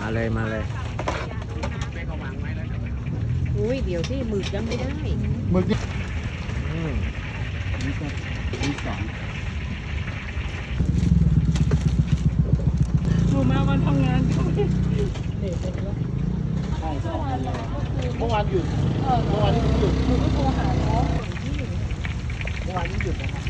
มาเลยมาเลยอุ้ยเดี๋ยวที่หมึกยังไม่ได้หมึกนี่อืมนี่ก็นี่สองหนูมาวันทำงานใช่ใช่เมื่อวานหยุดเมื่อวานนี้หยุดหนูก็โทรหาเขาเมื่อวานนี้หยุดนะครับครับ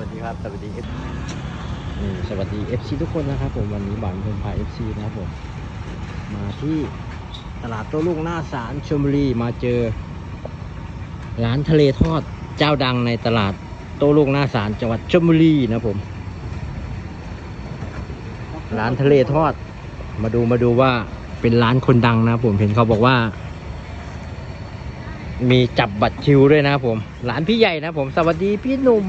วัสดีครับ สวัสดี F นี่สวัสดี FC ทุกคนนะครับผมวันนี้บ่าวพงพา FC นะครับผม มาที่ตลาดโต้รุ่งหน้าศาลชลบุรีมาเจอ ร้านทะเลทอดเจ้าดังในตลาดโต้รุ่งหน้าศาลจังหวัดชลบุรีนะครับผม ร้านทะเลทอด มาดูมาดูว่าเป็นร้านคนดังนะครับผมเห็นเขาบอกว่า มีจับบัตรคิวด้วยนะครับผม ร้านพี่ใหญ่นะครับผม สวัสดีพี่หนุ่ม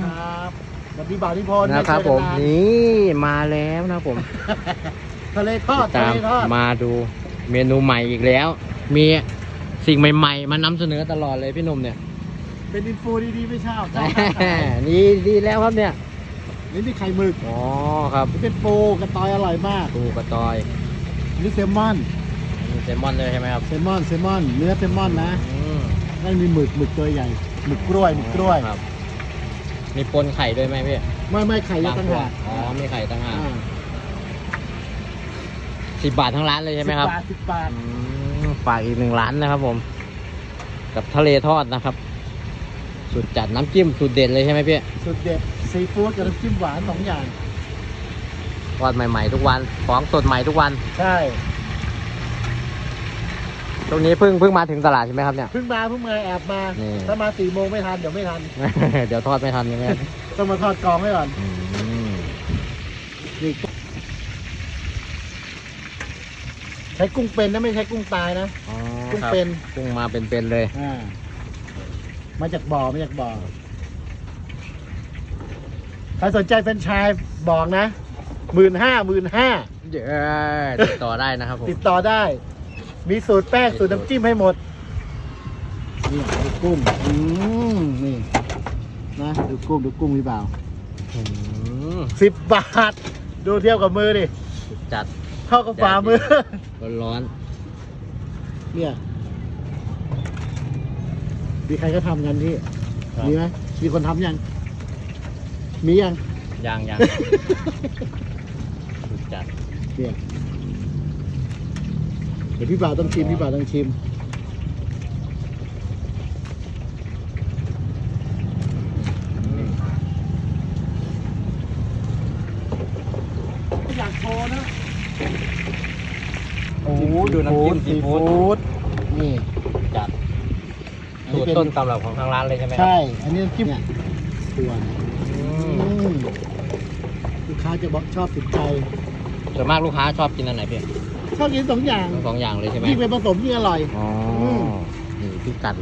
ครับสวัสดีบ่าวนิพนธ์นะครับผมไเจอกันานนี่มาแล้วนะครับผมทะเลทอดทะตามเลทอดมาดูเมนูใหม่อีกแล้ว มีสิ่งใหม่ๆ มานำเสนอตลอดเลยพี่หนุ่มเนี่ย เป็นอินฟูดีๆไม่เช่าเจ้านี่ดีแล้วครับเนี่ยนี่มีไข่หมึกอ๋อครับนี่เป็นปูกระตอยอร่อยมากปูกระตอยอันนี่แซลมอนมีแซลมอนเลยใช่ไหมครับแซลมอนแซลมอนเนื้อแซลมอนนะอืมนั่นมีหมึกหมึกตัวใหญ่หมึกกล้วยหมึกกล้วยครับ มีปนไข่ด้วยไหมพี่ไม่ไม่ไข่ยักษ์ต่างหากอ๋อมีไข่ต่างหากอ่าสิบบาททั้งร้านเลยใช่ไหมครับสิบบาทสิบบาทอืมฝากอีกหนึ่งร้านนะครับ ผม กับทะเลทอดนะครับสุดจัดน้ำจิ้มสุดเด็ดเลยใช่ไหมพี่สุดเด็ดซีฟู้ดกับน้ำจิ้มหวานสองอย่างทอดใหม่ๆทุกวันของสดใหม่ทุกวัน ใช่ ตรงนี้เพิ่งเพิ่งมาถึงตลาดใช่ไหมครับเนี่ย เพิ่งมาเพิ่งมาแอบมานี่ ถ้ามาสี่โมงไม่ทันเดี๋ยวไม่ทัน เดี๋ยวทอดไม่ทันใช่ไหมครับต้องมาทอดกองไว้ก่อนอืมนี่ใช้กุ้งเป็นนะไม่ใช้กุ้งตายนะอ๋อกุ้งครับเป็นกุ้งมาเป็นๆเลย อ่ามาจากบ่อมาจากบ่อใครสนใจเป็นไชายบอกนะหมื่นห้าหมื่นห้าเดี๋ยวติดต่อได้นะครับผมติดต่อได้ มีสูตรแป้งมีสูสูตตรรน้ำจิ้มให้หมด นี่ดูกุ้งอืมนี่นะดูกุ้งดูกุ้งพี่บ่าวอืมสิบบาท ดูเทียบกับมือดิ สุดจัดเท่ากับฝ่ามือ ร้อนเนี่ยมีใครก็ทำกันที่ ๆครับมีไหมมีคนทำยัง มียังยังยังสุดจัดเนี่ยเดี๋ยวพี่บ่าวต้องชิมพี่บ่าวต้องชิม อยากโชว์นะ โอ้โหดูน้ำจิ้มซีฟู้ด ดนี่ จัดอันนี้สูตรเป็น ต้นตำรับของทางร้านเลยใช่ไหมครับใช่ อันนี้น้ำจิ้มเนี่ยตัวนะอืมอืมลูกค้าจะบอกชอบติดใจส่วนมากลูกค้าชอบกินอันไหนพี่ ชอบกินสองอย่างทั้งสองอย่างเลยใช่ไหมยิ่งเป็นผสมยิ่งอร่อย อ๋ออม นี่พี่กัด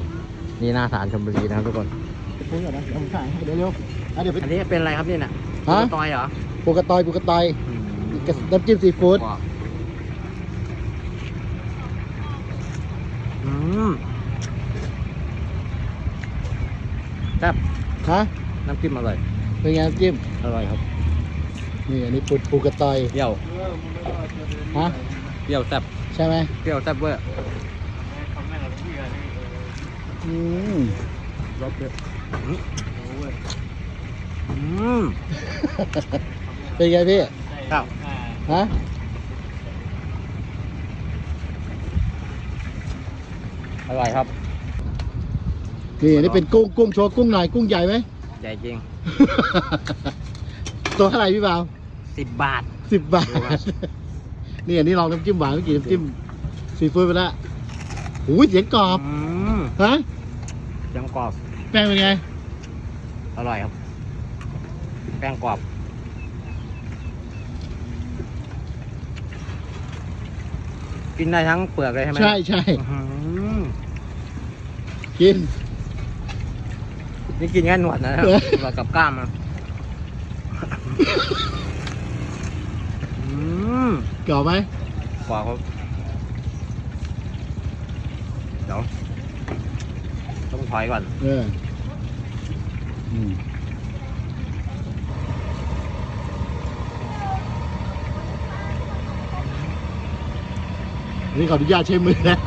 นี่หน้าสารชมบุรีนะครับทุกคนพูดก่อนนะเดี๋ยวผมถ่ายให้เดี๋ยวเร็วอะเดี๋ยวไป อันนี้เป็นอะไรครับเนี่ยน่ะฮะปูตอยเหรอปูกระตอยปูกระตอยกับน้ำจิ้มซีฟู้ดว้าวอืมแซ่บฮะน้ำจิ้มอร่อย เป็นไงน้ำจิ้มอร่อยครับ นี่อันนี้ปูปูกระตอยเปรี้ยวฮะ เปรี้ยวแซ่บใช่ไหมเปรี้ยวแซ่บเวอร์อืมรสเยอะอืมเป็นไงพี่ครับฮะอร่อยครับ นี่อันนี้เป็นกุ้งกุ้งโชว์กุ้งหน่อยกุ้งใหญ่ไหมใหญ่จริง ตัวเท่าไหร่พี่บ่าวสิบบาทสิบบาดูครัทบ นี่อันนี้ลองน้ำจิ้มหวานเมื่อกี้น้ำจิ้มซีฟู้ดไปแล้วหูยเสียงกรอบอืมฮะยังกรอบแป้งเป็นไง อร่อยครับ แป้งกรอบกินได้ทั้งเปลือกเลยใช่ไหมใช่ใช่อื้อหือกิน นี่กินแค่หนวดนะครับเออหนวดกับกล้ามอะอื มกรอบไหมกรอบครับเดี๋ยวถอยก่อน เอออืมนี่ขออนุญาตใช้มือแล้ว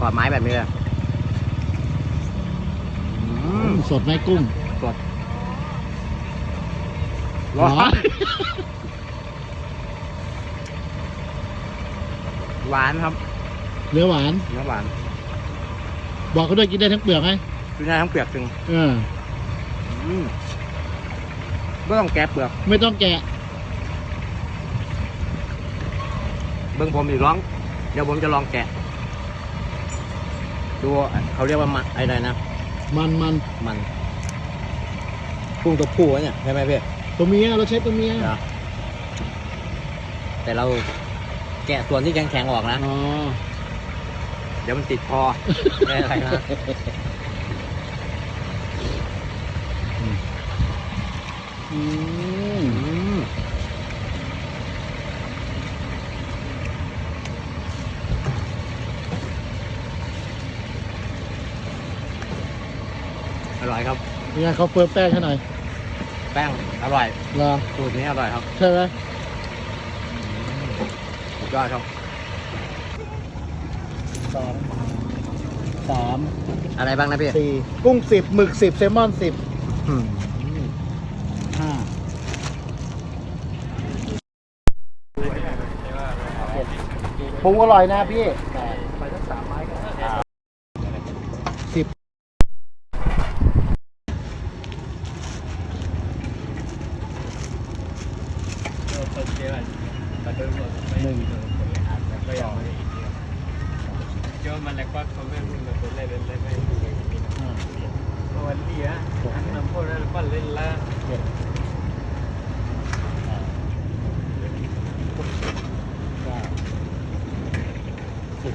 กอดไม้แบบนี้เลยอืมสดไหมกุ้งสดร้อน หวานครับเนื้อหวาน เนื้อหวานบอกเขาด้วยกินได้ทั้งเปลือกไหมคือหน้าทั้งเปลือกถึงเอออืมไม่ต้องแกะเปลือก ไม่ต้องแกะ เบิ้งผมอีกร้อง เดี๋ยวผมจะลองแกะ ดูเขาเรียกว่ามันอะไรนะ มันมันมันกุ้งตัวผู้วะเนี่ยใช่ไหมพี่ตัวเมียเราใช้ตัวเมียเดี๋ยวแต่เรา แกะส่วนที่แข็งๆออกนะอ๋อเดี๋ยวมันติดคอไม่อะไรนะอืมอืมอร่อยครับ ยังไงเขาเฟิร์มแป้งให้หน่อยแป้งอร่อย เหรอสูตรนี้อร่อยครับ ใช่ไหม สุดยอดครับสองสามอะไรบ้างนะพี่สี่กุ้งสิบหมึกสิบแซลมอนสิบอืมห้าปรุงอร่อยนะพี่ไปทั้งสามไม้กันสิบหนึ่ง แล้วก็เขาไม่รู้ leve. ห้า วันนี้อะอันนั้นพวกเราปั้นเล่นละ เจ็ดแปดเก้าสิบ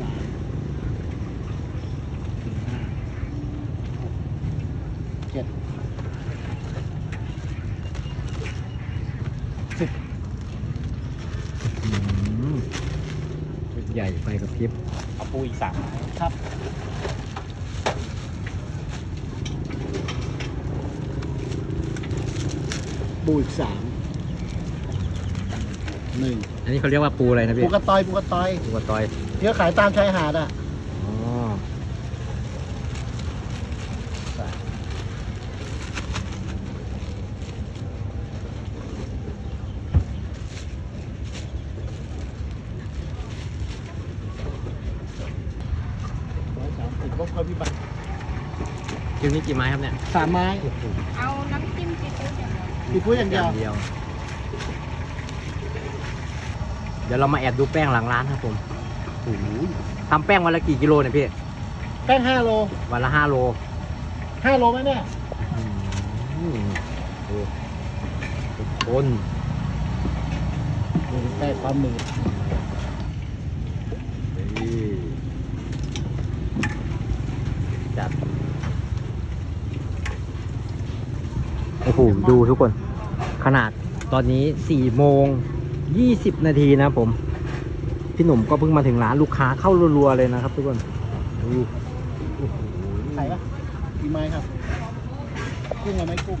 สามสี่ห้าหกเจ็ดสิบ อืมชุดใหญ่ไฟกับพริบ เอาปูอีก สามครับปูอีกสามหนึ่งอันนี้เขาเรียกว่าปูอะไรนะพี่ปูกระตอยปูกระตอย ปูกระตอยที่เขาขายตามชายหาดอะ อ๋อ ร้อยสามสิบก็ค่อยพิบัติ คิว นี้กี่ไม้ครับเนี่ยสามไม้เอาน้ำจิ้มซีฟู้ดอย่างเดียวมีกุ้ยอย่างเดียวเดียว เดี๋ยวเรามาแอบดูแป้งหลังร้านครับผมโอ้โหทำแป้งวันละกี่กิโลเนี่ยพี่ แป้งห้าโล วันละห้าโลห้าโลไหมเนี่ยอืมดูทุกคนดูแป้งความมือนี่จัด โหดูทุกคน ขนาดตอนนี้สี่โมงยี่สิบนาทีนะผม พี่หนุ่มก็เพิ่งมาถึงร้านลูกค้าเข้ารัวๆเลยนะครับ ทุกคนดูใส่ปะกี่ไม้ครับ กุ้งเอาไหมกุ้ง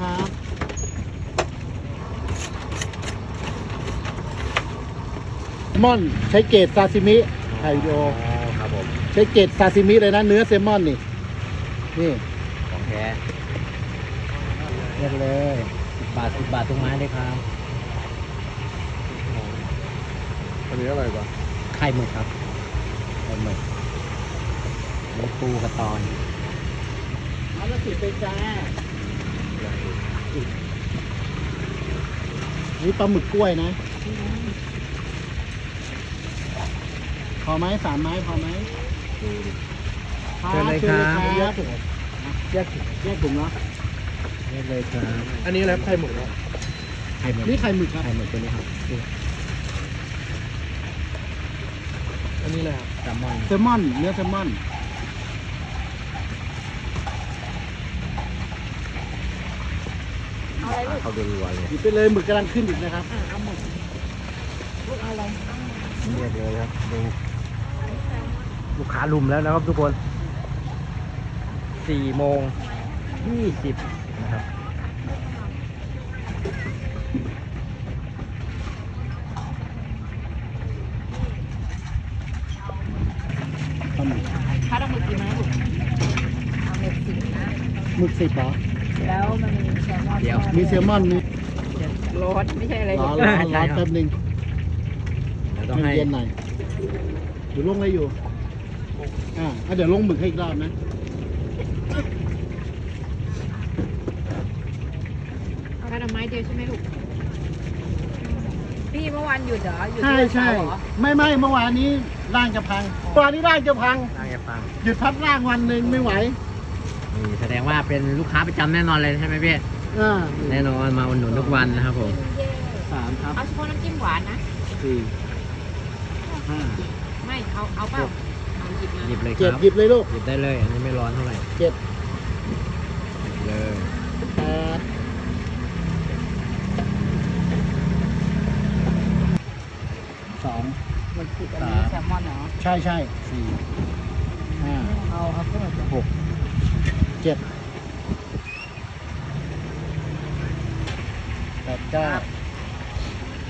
คุณครับม่อนใช้เกรดซาซิมิถ่ายวิดีโอครับผมใช้เกรดซาซิมิเลยนะเนื้อแซลมอนนี่ นี่ของแท้เรียกเลยสิบบาทสิบบาทตรงไม้เลยครับอันนี้อะไรบ้างไข่หมึกครับไข่หมึกมีปูกระตอนเอาละสิบเป็นจ้า นี่ปลาหมึกกล้วยนะ พอไหมสามไม้พอไหมดูดิเชิญเลยครับ แยกถุงแยกถุงแยกถุงเนาะนี่เลยครับ อันนี้อะไรไข่หมึกเนาะไข่หมึกนี่ไข่หมึกครับไข่หมึกตัวนี้ครับ อันนี้เลยครับแซลมอนแซลมอนเนื้อแซลมอน เอาอะไรลูกเขาดูรัวเลยหยิบไปเลยหมึกกำลังขึ้นอีกนะครับอะเอาหมดลูกเอาอะไรเอาหมดเรียกเลยครับดูลูกค้าลุมแล้วนะครับทุกคนสี่โมงยี่สิบนะครับปลาหมึกถ้าต้องหมึกกี่ไม้ลูกเอาหมึกสิบนะหมึกสิบเหรอแล้วมันมีแซลมอน เดี๋ยวมีแซลมอนมีรสไม่ใช่อะไรร้อนร้อนใช่ร้อนครับแป๊บนึงเดี๋ยวต้องให้เย็นๆหน่อยเดี๋ยวลงอะไรอยู่ อ่าอะเดี๋ยวลงหมึกให้อีกรอบนะ เอาแค่ไม้เดียวใช่ไหมลูก พี่เมื่อวานหยุดเหรอหยุดใช่วันใช่เสาร์เหรอไม่ไม่เมื่อวานนี้ร่างจะพังเมื่อวานนี้ร่างจะพัง น่าจะฟังหยุดพักร่างวันหนึ่งไม่ไหว นี่แสดงว่าเป็นลูกค้าประจำแน่นอนเลยใช่ไหมพี่ อ่าแน่นอนมาอุดหนุนทุกวันนะครับผมสามครับเอาเฉพาะน้ำจิ้มหวานนะ สี่ห้าไม่ เอาเอาเปล่าเอาหยิบมาหยิบเลยคเจ็ดรับหยิบเลยลูกหยิบได้เลยอันนี้ไม่ร้อนเท่าไหร่เจ็ดหยิบเลยแปดสองมันคืออันนี้แซลมอนเหรอใช่ใช่สี่ห้าเอาเอาเพิ่มจ้ะหกเจ็ด แปดเก้า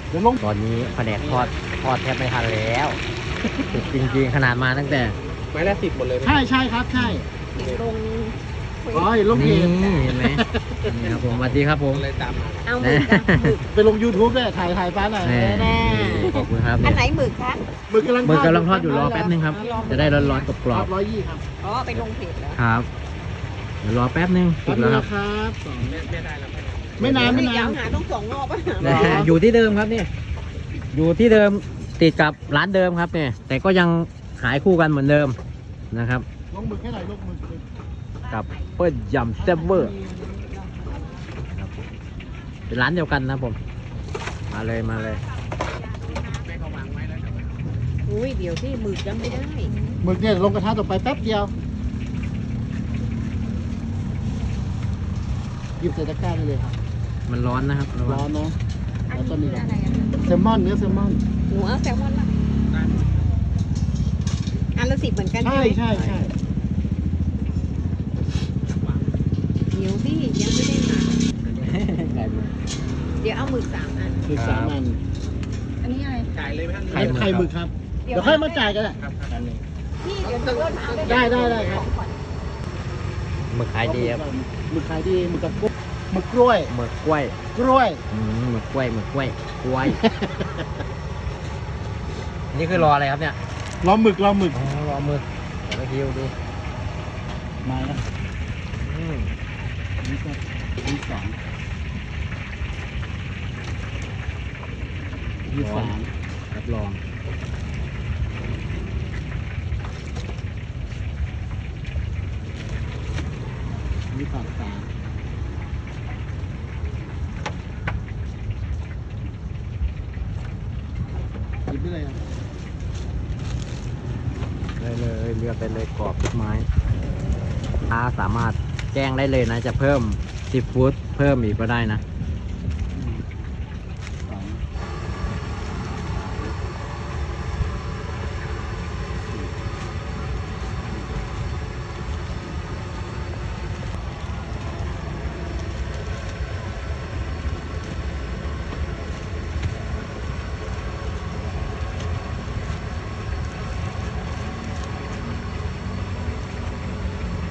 เดี๋ยวลงตอนนี้แผนกทอดทอดแทบไม่ทันแล้วสุดจริงๆขนาดมาตั้งแต่ ไม้ละสิบหมดเลยใช่ใช่ครับ ใช่เห็นลงเฟซอ๋อเห็นลงเพนี่จเห็นไหมนี่ครับผมสวัสดีครับผมเลยตามมาเอาหมึกนะหมึก ไปลง YouTube ด้วยถ่ายถ่ายฟ้าหน่อยแน่แน่ ขอบคุณครับอันไหนหมึกคะหมึกกำลังมือกำลังทอดอยู่รอแป๊บนึงครับ จะได้ร้อนๆกรอบร้อยยี่ครับอ๋อไปลงเพจแล้วๆครับเดี๋ยวรอแป๊บนึงสุกแล้วครับ ครับสองไม่ไม่ได้แล้วไม่ ได้ไม่นานไม่ไม่นายาวนหาต้องสองรอบอะหรออยู่ที่เดิมครับเนี่ยอยู่ที่เดิมติดกับร้านเดิมครับเนี่ยแต่ก็ยังขายคู่กันเหมือนเดิมนะครับลงหมึกให้หน่อยลงหมึกกับเปิ้ลยำแซ่บเวอร์ครับเป็นร้านเดียวกันนะผม มาเลยมาเลยอุ้ยเดี๋ยวที่หมึกยังไม่ได้หมึกเนี่ยลงกระทะต่อไปแป๊บเดียวหยิบใส่ตะกร้าได้เลยครับ มันร้อนนะครับระวังร้อนนะอันแล้วนี้ก็คืนี่ออะไรอะแซลมอนเนื้อแซลมอนหนูเอาแซลมอนละอันละสิบเหมือนกันใช่ไหมใช่ใช่เดี๋ยวที่ยังไม่ได้มาไก่หมึกเดี๋ยวเอาหมึกสามอัน คือสามอันอันนี้อะไรจ่ายเลยไหมท่านไข่หมึก ไข่หมึกครับ เดี๋ยวค่อยมาจ่ายกันแหละ ครับอันนี้พี่เดี๋ยวจะลดน้ำได้ได้ได้ครับ หมึกขายดีครับ หมึกขายดีหมึกกับกล้วย หมึกกล้วย หมึกกล้วยกล้วย อืมหมึกกล้วยหมึกกล้วยกล้วย นี่คือรออะไรครับเนี่ยรอหมึกรอหมึกอ๋อรอหมึกเดี๋ยวไปฮิวดูมาแล้วอืมนี่ก็นี่สองนี่สามรับรอง นี่ปากสามหยิบได้ เลยครับเลยเลยเลือกไปเลยกรอบทุกไม้ถ้าสามารถแจ้งได้เลยนะ จะเพิ่มซีฟู้ดเพิ่มอีกก็ได้นะ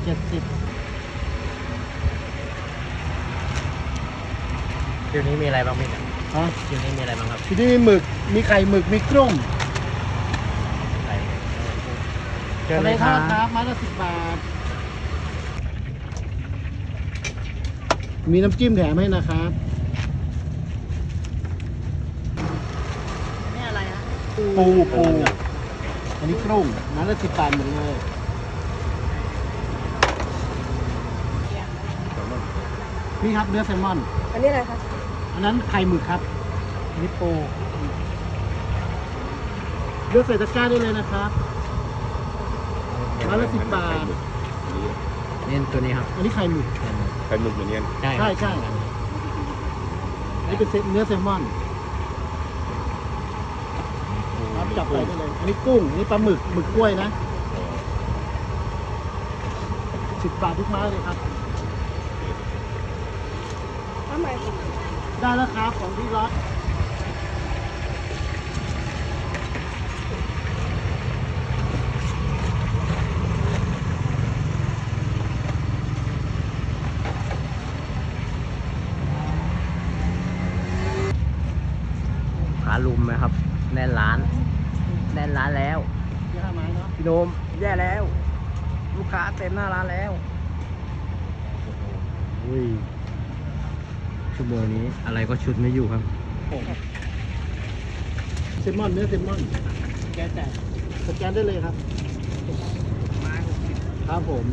จ็ดสิบคิวนี้มีอะไรบ้างพี่เนี่ยฮะคิวนี้มีอะไรบ้างครับที่นี่มีหมึก มีไข่หมึก มีกรุ้งไข่เชิญเลยคทรัอบดครับไม้ละสิบบาท มีน้ำจิ้มแถมให้นะครับ นี่อะไรอะปูปู อันนี้กรุ้งไม้ละสิบบาทหมดเลย นี่ครับเนื้อแซลมอน อันนี้อะไรคะอันนั้นไข่หมึกครับนิปโป้เลือกใส่ตะกร้าได้เลยนะครับร้อยละสิบบาท เน้นตัวนี้ครับอันนี้ไข่หมึก ไข่หมึกเหมือนกันใช่ใช่ใช่อันนี้เป็นเนื้อแซลมอนครับจับไปได้เลย อันนี้กุ้ง อันนี้ปลาหมึก หมึกกล้วยนะสิบบาททุกไม้เลยครับ ทำไมได้แล้วครับของพี่ร้อยขาลุมไหมครับ แน่นร้าน แน่นร้านแล้วยี่ห้าไม้เนาะพี่โนมแย่แล้ว ลูกค้าเต็มหน้าร้านแล้วอุ้ย ชั่วโมงนี้อะไรก็ชุดไม่อยู่ครับเซมอนเนื้อเซมอนแกแต่สแกนได้เลยครับครับผม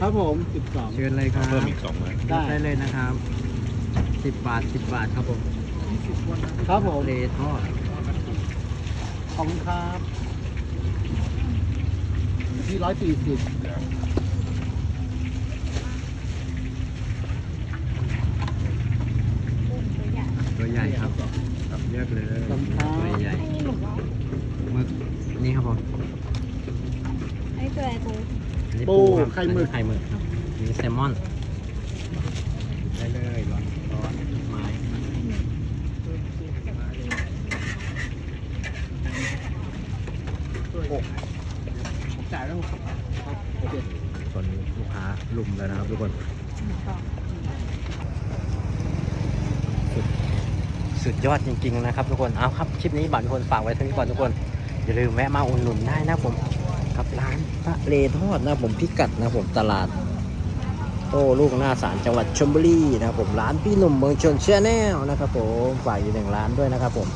ครับผม สิบสองเชิญเลยครับเพิ่มอีกสองไม้ได้ได้เลยนะครับสิบบาทสิบบาทครับผมครับผมเลทอดขอบคุณครับที่ร้อยสี่สิบตัวใหญ่ครับเลือกเลยตัวใหญ่หมึกนี่ครับผมไอ้ตัวอะไรกูอันนี้ปูครับไข่หมึกอันนี้ไข่หมึกครับ นี่แซลมอน ได้เลยร้อนร้อนไม้จ่ายแล้วครับโอเคส่วนลูกค้าลุมแล้วนะครับทุกคนสุดสุดยอดจริงๆนะครับทุกคน เอาครับคลิปนี้บัตรคนฝากไว้เท่านี้ก่อนทุกคน อย่าลืมแวะมาอุดหนุนได้นะผมกับร้านพระเลทอดนะผมพิกัดนะผมตลาด โต้ลูกหน้าศาลจังหวัดชลบุรีนะครับผมร้านพี่หนุ่มเมืองชนเชียแนลนะครับผมฝากอยู่หนึ่งร้านด้วยนะครับผม